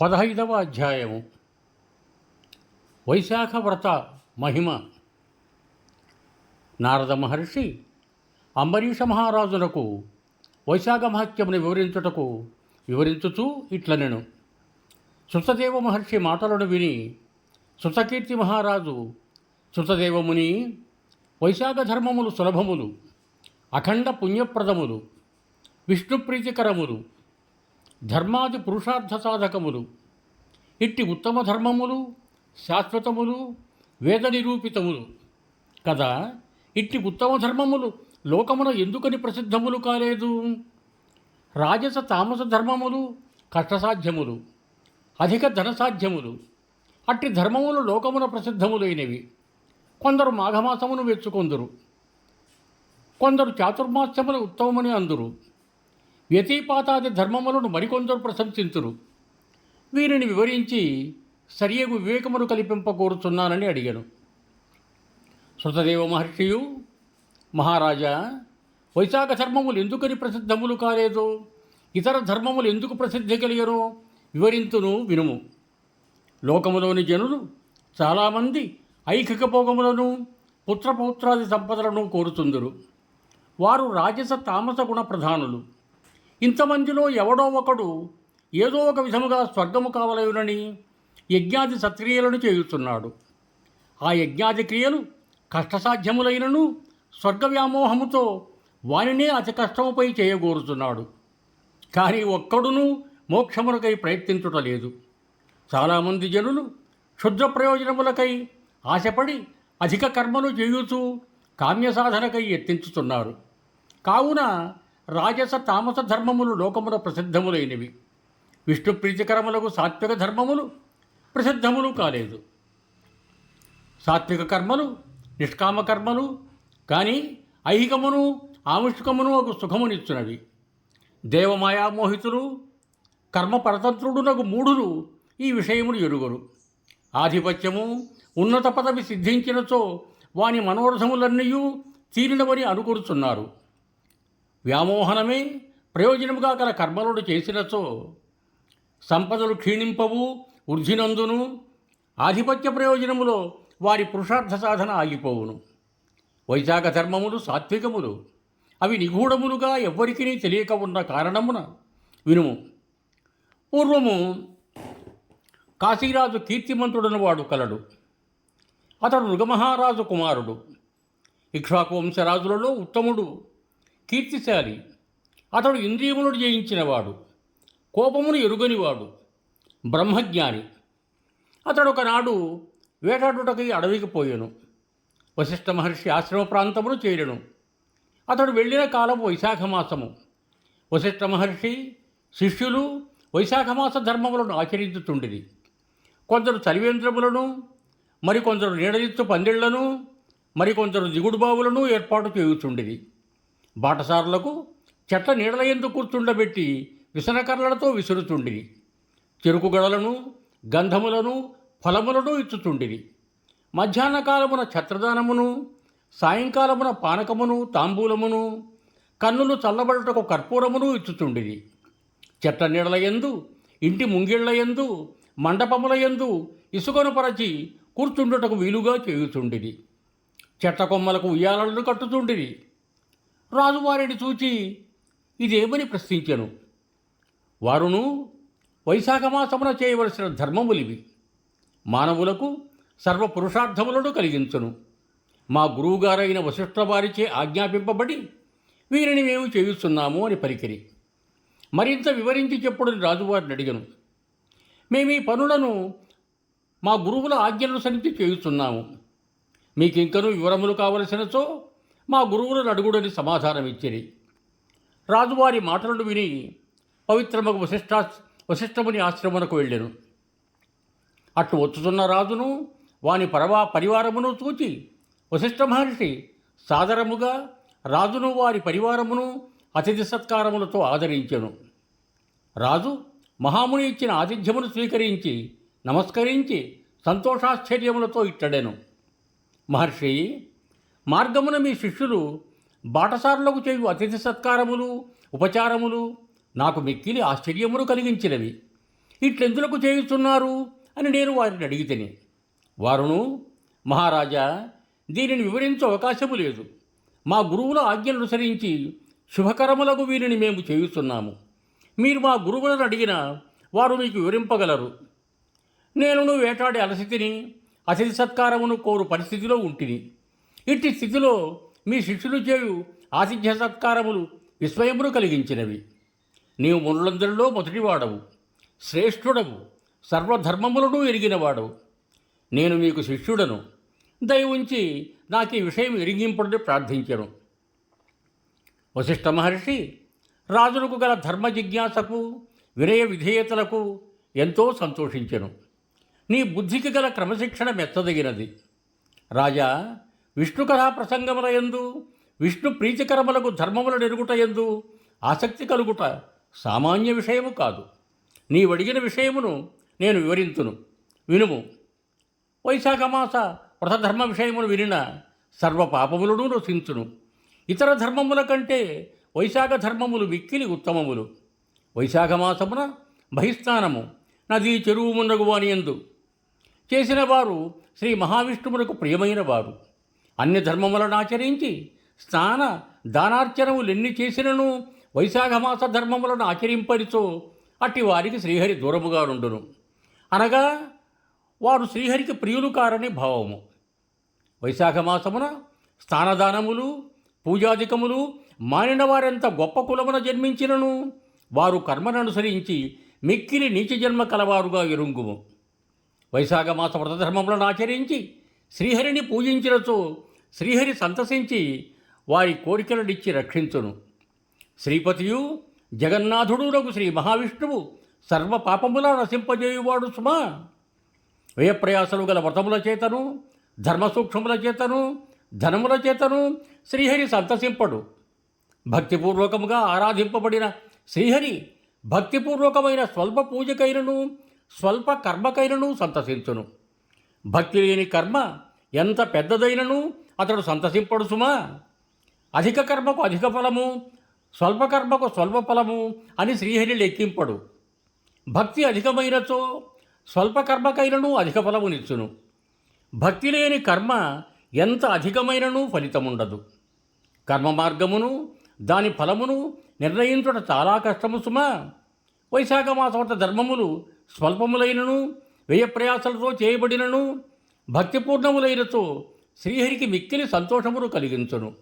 పదహైదవ అధ్యాయము. వైశాఖ వ్రత మహిమ. నారద మహర్షి అంబరీష మహారాజునకు వైశాఖ మహత్యమును వివరించుటకు వివరించుచూ ఇట్లనెను. సుతదేవ మహర్షి మాటలను విని సుతకీర్తి మహారాజు సుతదేవముని వైశాఖ ధర్మములు సులభములు అఖండ పుణ్యప్రదములు విష్ణుప్రీతికరములు ధర్మాది పురుషార్థ సాధకములు. ఇట్టి ఉత్తమ ధర్మములు శాశ్వతములు వేద నిరూపితములు. కదా? ఇట్టి ఉత్తమ ధర్మములు లోకమున ఎందుకని ప్రసిద్ధములు కాలేదు? రాజస తామస ధర్మములు కష్టసాధ్యములు అధిక ధనసాధ్యములు. అట్టి ధర్మములు లోకమున ప్రసిద్ధములైనవి. కొందరు మాఘమాసమును మెచ్చుకొందురు. కొందరు చాతుర్మాస్యములు ఉత్తమమని అందురు. వ్యతిపాతాది ధర్మములను మరికొందరు ప్రశంసించురు. వీరిని వివరించి సరియగు వివేకమును కల్పింపకోరుచున్నానని అడిగాను. శృతదేవ మహర్షియు మహారాజా వైశాఖ ధర్మములు ఎందుకని ప్రసిద్ధములు కాలేదు? ఇతర ధర్మములు ఎందుకు ప్రసిద్ధి కలిగను? వివరింతును వినుము. లోకములోని జనులు చాలామంది ఐకిక భోగములను పుత్రపౌత్రాది సంపదలను కోరుతుందరు వారు రాజస తామస గుణ ప్రధానులు. ఇంతమందిలో ఎవడో ఒకడు ఏదో ఒక విధముగా స్వర్గము కావలయునని యజ్ఞాది సత్క్రియలను చేయుతున్నాడు ఆ యజ్ఞాది క్రియలు కష్టసాధ్యములైనను స్వర్గ వ్యామోహముతో వానినే అతి కష్టముపై చేయగోరుతున్నాడు కానీ ఒక్కడును మోక్షమునకై ప్రయత్నించుటలేదు చాలామంది జనులు క్షుద్ర ప్రయోజనములకై ఆశపడి అధిక కర్మలు చేయుచూ కామ్య సాధనకై యత్నించుతున్నారు కావున రాజస తామస ధర్మములు లోకమున ప్రసిద్ధములైనవి. విష్ణు ప్రీతికరములకు సాత్విక ధర్మములు ప్రసిద్ధములు కాలేదు. సాత్విక కర్మలు నిష్కామ కర్మలు కానీ ఐహికమును ఆముష్కమును ఒక సుఖమునిచ్చునవి. దేవమాయామోహితులు కర్మ పరతంత్రుడునకు మూఢులు ఈ విషయమును ఎరుగరు. ఆధిపత్యము ఉన్నత పదవి సిద్ధించినచో వాని మనోరథములన్నీ తీరినవని అనుకూరుచున్నారు వ్యామోహనమే ప్రయోజనముగా గల కర్మలను చేసినచో సంపదలు క్షీణింపవు వృద్ధినందును. ఆధిపత్య ప్రయోజనములో వారి పురుషార్థ సాధన ఆగిపోవును. వైశాఖ ధర్మములు సాత్వికములు. అవి నిగూఢములుగా ఎవ్వరికీ తెలియక ఉన్న కారణమున వినుము. పూర్వము కాశీరాజు కీర్తిమంతుడని వాడు కలడు. అతడు మృగమహారాజు కుమారుడు. ఇక్ష్వాకు వంశరాజులలో ఉత్తముడు. కీర్తిశాలి. అతడు ఇంద్రియములను జయించినవాడు. కోపమును ఎరుగనివాడు. బ్రహ్మజ్ఞాని. అతడు ఒకనాడు వేటాడుటకై అడవికి పోయెను. వశిష్ఠ మహర్షి ఆశ్రమ ప్రాంతమును చేరను. అతడు వెళ్ళిన కాలం వైశాఖ మాసము. వశిష్ఠ మహర్షి శిష్యులు వైశాఖమాస ధర్మములను ఆచరించుతుండిరి కొందరు చలివేంద్రములను మరికొందరు నీడలిత్తు పందిళ్ళను మరికొందరు దిగుడు బావులను ఏర్పాటు చేయుచుండిరి. బాటసారులకు చెట్ల నీడల ఎందు కూర్చుండబెట్టి విసనకర్రలతో విసురుతుండిరి చెరుకు గడలను గంధములను ఫలములను ఇచ్చుచుండిరి. మధ్యాహ్న కాలమున ఛత్రదానమును సాయంకాలమున పానకమును తాంబూలమును కన్నులు చల్లబడుటకు కర్పూరమును ఇచ్చుచుండిరి. చెట్ల నీడల యందు ఇంటి ముంగిళ్ళ యందు మండపముల యందు ఇసుకను పరచి కూర్చుండుటకు వీలుగా చేయుచుండిరి. చెట్ల కొమ్మలకు ఉయ్యాలలను కట్టుచుండిరి. రాజువారిని చూచి ఇదేమని ప్రశ్నించెను? వారును వైశాఖమాసమున చేయవలసిన ధర్మములివి. మానవులకు సర్వ పురుషార్థములను కలిగించును. మా గురువుగారైన వశిష్ఠ వారిచే ఆజ్ఞాపింపబడి వీరిని మేము చేయుస్తున్నాము అని పలికిరి. మరింత వివరించి చెప్పుడని రాజువారిని అడిగను. మేము ఈ పనులను మా గురువుల ఆజ్ఞనుసరించి చేయుచున్నాము. మీకు ఇంకనూ వివరములు కావలసినచో మా గురువులను అడుగుడని సమాధానం ఇచ్చిరి రాజువారి మాటలను విని పవిత్రమగు వశిష్ఠా వశిష్ఠముని ఆశ్రమనకు వెళ్ళాను. అట్లు వచ్చుతున్న రాజును వాని పరవా పరివారమును చూచి వశిష్ఠ మహర్షి సాదరముగా రాజును వారి పరివారమును అతిథి సత్కారములతో ఆదరించెను. రాజు మహాముని ఇచ్చిన ఆతిథ్యమును స్వీకరించి నమస్కరించి సంతోషాశ్చర్యములతో ఇట్టడెను. మహర్షి మార్గమున మీ శిష్యులు బాటసారులకు చేయు అతిథి సత్కారములు ఉపచారములు నాకు మిక్కిలి ఆశ్చర్యమును కలిగించినవి. ఇట్లెందులకు చేయుచున్నారు అని నేను వారిని అడిగితేని. వారును మహారాజా దీనిని వివరించే అవకాశము లేదు. మా గురువుల ఆజ్ఞను అనుసరించి శుభకరములకు వీరిని మేము చేయుస్తున్నాము మీరు మా గురువులను అడిగినా వారు మీకు వివరింపగలరు. నేనును వేటాడి అలసితిని అతిథి సత్కారమును కోరు పరిస్థితిలో ఉంటిని. ఇట్టి స్థితిలో మీ శిష్యులు చేయు ఆతిథ్య సత్కారములు విస్మయమును కలిగించినవి. నీవు మునులందరిలో మొదటివాడవు శ్రేష్ఠుడవు సర్వధర్మములను ఎరిగినవాడవు. నేను మీకు శిష్యుడను దయ ఉంచి నాకు ఈ విషయం ఎరిగింపడని ప్రార్థించను. వశిష్ఠ మహర్షి రాజులకు గల ధర్మ జిజ్ఞాసకు వినయ విధేయతలకు ఎంతో సంతోషించెను. నీ బుద్ధికి గల క్రమశిక్షణ మెచ్చదగినది రాజా విష్ణు కథా ప్రసంగముల యందు విష్ణు ప్రీతికరములకు ధర్మముల నెరుగుట ఎందు ఆసక్తి కలుగుట సామాన్య విషయము కాదు. నీవడిగిన విషయమును నేను వివరింతును. వినుము. వైశాఖ మాస వ్రతధర్మ విషయమును వినిన సర్వ పాపములను రచించును ఇతర ధర్మముల కంటే వైశాఖ ధర్మములు మిక్కిలి ఉత్తమములు. వైశాఖ మాసమున బహిస్నానము నదీ చెరువు మున్నగు వానియందు. చేసిన వారు శ్రీ మహావిష్ణువునకు ప్రియమైన వారు. అన్ని ధర్మములను ఆచరించి స్నాన దానార్చనములెన్ని చేసినను వైశాఖమాస ధర్మములను ఆచరింపరిచో అట్టి వారికి శ్రీహరి దూరముగా నుండును. అనగా వారు శ్రీహరికి ప్రియులు కారని భావము వైశాఖమాసమున స్నానదానములు స్థానదానములు పూజాధికములు మానిన వారెంత గొప్ప కులమున జన్మించినను వారు కర్మననుసరించి మిక్కిలి నీచ జన్మ కలవారుగా ఇరుంగుము వైశాఖ మాస వ్రతధర్మములను ఆచరించి శ్రీహరిని పూజించినచో శ్రీహరి సంతసించి వారి కోరికలనిచ్చి రక్షించును. శ్రీపతియు జగన్నాథుడునకు శ్రీ మహావిష్ణువు సర్వ పాపముల నశింపజేయువాడు సుమా. వ్యయప్రయాసలు గల వ్రతముల చేతను ధర్మసూక్ష్మముల చేతను ధనముల చేతను శ్రీహరి సంతసింపడు. భక్తిపూర్వకముగా ఆరాధింపబడిన శ్రీహరి భక్తిపూర్వకమైన స్వల్ప పూజకైనను స్వల్ప కర్మకైనను సంతసించును. భక్తి లేని కర్మ ఎంత పెద్దదైనను అతడు సంతసింపడు సుమా. అధిక కర్మకు అధిక ఫలము స్వల్పకర్మకు స్వల్ప ఫలము అని శ్రీహరి లెక్కింపడు. భక్తి అధికమైనచో స్వల్ప కర్మకైనను అధిక ఫలమునిచ్చును. భక్తి లేని కర్మ ఎంత అధికమైనను ఫలితముండదు. కర్మ మార్గమును దాని ఫలమును నిర్ణయించుట చాలా కష్టము సుమా. వైశాఖ మాసవత ధర్మములు స్వల్పములైనను వ్యయప్రయాసలతో చేయబడినను భక్తిపూర్ణములైనతో శ్రీహరికి మిక్కిలి సంతోషమును కలిగించును.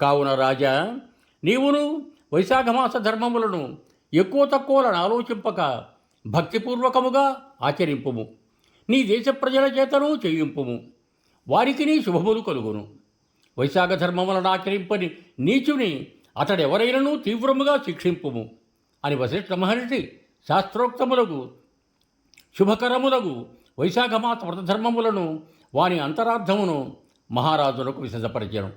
కావున రాజా నీవును వైశాఖమాస ధర్మములను ఎక్కువ తక్కువలను ఆలోచింపక భక్తిపూర్వకముగా ఆచరింపుము. నీ దేశ ప్రజల చేతను చేయింపుము. వారికి నీ శుభములు కలుగును. వైశాఖ ధర్మములను ఆచరింపని నీచుని అతడెవరైనను తీవ్రముగా శిక్షింపుము అని వశిష్ఠ మహర్షి శాస్త్రోక్తములకు శుభకరములకు వైశాఖమాస వ్రతధర్మములను వాని అంతరార్థమును మహారాజులకు విశదపరిచను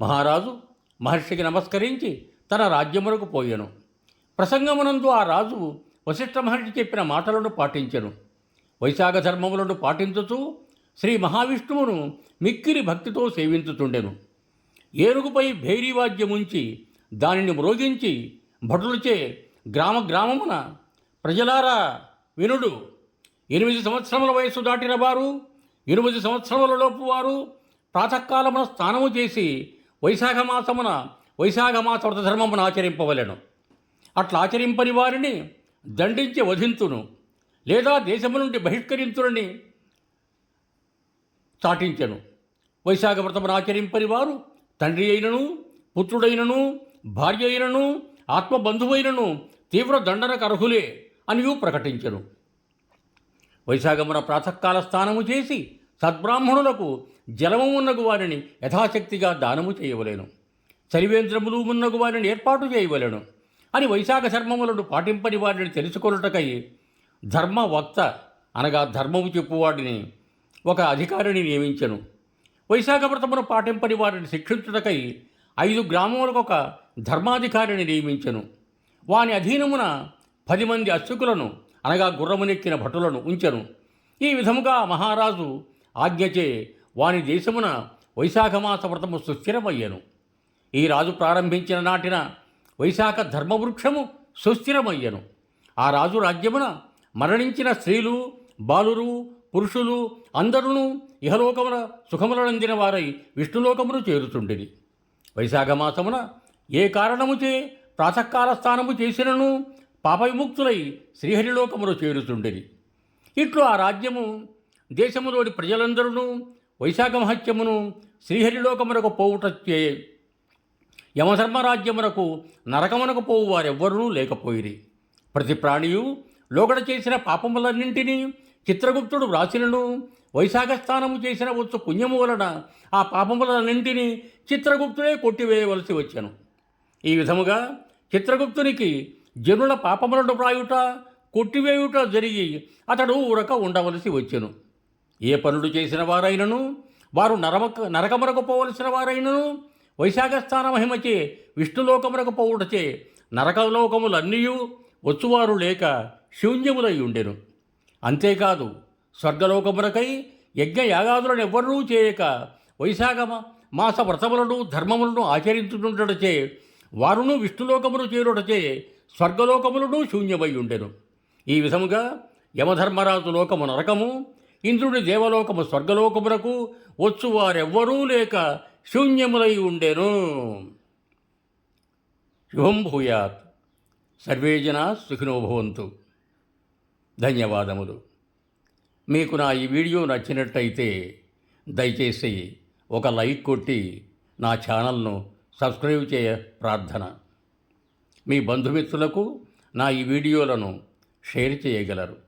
మహారాజు మహర్షికి నమస్కరించి తన రాజ్యమునకు పోయెను. ప్రసంగమునందు ఆ రాజు వశిష్ఠ మహర్షి చెప్పిన మాటలను పాటించెను. వైశాఖ ధర్మములను పాటించుతూ శ్రీ మహావిష్ణువును మిక్కిలి భక్తితో సేవించుతుండెను ఏనుగుపై భైరీవాద్యముంచి దానిని మ్రోగించి భటులచే గ్రామ గ్రామమున ప్రజలారా వినుడు. ఎనిమిది సంవత్సరముల వయస్సు దాటిన వారు ఎనిమిది సంవత్సరముల లోపు వారు ప్రాతకాలమున స్నానము చేసి వైశాఖ మాసమున వైశాఖ మాస వ్రత ధర్మమును ఆచరింపవలెను. అట్లా ఆచరింపని వారిని దండించి వధింతును లేదా దేశము నుండి బహిష్కరించునని చాటించెను. వైశాఖ వ్రతమును ఆచరింపని వారు తండ్రి అయినను పుత్రుడైనను భార్య అయినను ఆత్మబంధువైనను తీవ్ర దండనకు అర్హులే అనియు ప్రకటించెను. వైశాఖమున ప్రాతకాల స్నానము చేసి సద్బ్రాహ్మణులకు జలము ఉన్నగు వారిని యథాశక్తిగా దానము చేయవలెను. చలివేంద్రములు ఉన్నగు వారిని ఏర్పాటు చేయవలెను. అని వైశాఖ ధర్మములను పాటింపని వారిని తెలుసుకొనుటకై ధర్మవక్త అనగా ధర్మము చెప్పువాడిని ఒక అధికారిని నియమించెను. వైశాఖ వ్రతమును పాటింపని వారిని శిక్షించుటకై ఐదు గ్రామములకు ఒక ధర్మాధికారిని నియమించెను. వాని అధీనమున పది మంది అర్చకులను అనగా గుర్రమునెక్కిన భటులను ఉంచెను. ఈ విధముగా మహారాజు ఆజ్ఞచే వాని దేశమున వైశాఖమాస వ్రతము సుస్థిరమయ్యను. ఈ రాజు ప్రారంభించిన నాటిన వైశాఖ ధర్మవృక్షము సుస్థిరమయ్యను. ఆ రాజు రాజ్యమున మరణించిన స్త్రీలు బాలురు పురుషులు అందరూ ఇహలోకమున సుఖములనందిన వారై విష్ణులోకమును చేరుచుండిరి. వైశాఖ మాసమున ఏ కారణముచే ప్రాతకాల స్థానము చేసినను పాపవిముక్తులై శ్రీహరిలోకమును చేరుచుండిరి. ఇట్లు ఆ రాజ్యము దేశములోని ప్రజలందరూ వైశాఖ మహత్యమును శ్రీహరిలోకమునకు పోవుటచ్చే యమధర్మరాజ్యమునకు నరకమునకు పోవు వారెవ్వరూ లేకపోయిరి. ప్రతి ప్రాణియు లోగడ చేసిన పాపములన్నింటినీ చిత్రగుప్తుడు వ్రాసినను. వైశాఖ స్థానము చేసిన వచ్చు పుణ్యము వలన ఆ పాపములన్నింటినీ చిత్రగుప్తుడే కొట్టివేయవలసి వచ్చాను. ఈ విధముగా చిత్రగుప్తునికి జనుల పాపములను వ్రాయుట కొట్టివేయుట జరిగి అతడు ఊరక ఉండవలసి వచ్చెను. ఏ పనులు చేసిన వారైనను వారు నరమక నరకమునకు పోవలసిన వారైనను వైశాఖ స్థాన మహిమచే విష్ణులోకమునకు పోవుటచే నరకలోకములన్నీ వచ్చువారు లేక శూన్యములై ఉండెను అంతేకాదు స్వర్గలోకమునకై యజ్ఞ యాగాదులను ఎవ్వరూ చేయక వైశాఖ మాస వ్రతములను ధర్మములను ఆచరించుతుండటచే వారును విష్ణులోకమును చేరుటచే స్వర్గలోకములను శూన్యమై ఉండెను ఈ విధముగా యమధర్మరాజు లోకము నరకము ఇంద్రుడి దేవలోకము స్వర్గలోకమునకు వచ్చు వారెవ్వరూ లేక శూన్యములై ఉండెను. శుభం భూయాత్. సర్వే జనా సుఖినో భవంతు. ధన్యవాదములు. మీకు నా ఈ వీడియో నచ్చినట్టయితే దయచేసి ఒక లైక్ కొట్టి నా ఛానల్ను సబ్స్క్రైబ్ చేయ ప్రార్థన. మీ బంధుమిత్రులకు నా ఈ వీడియోలను షేర్ చేయగలరు.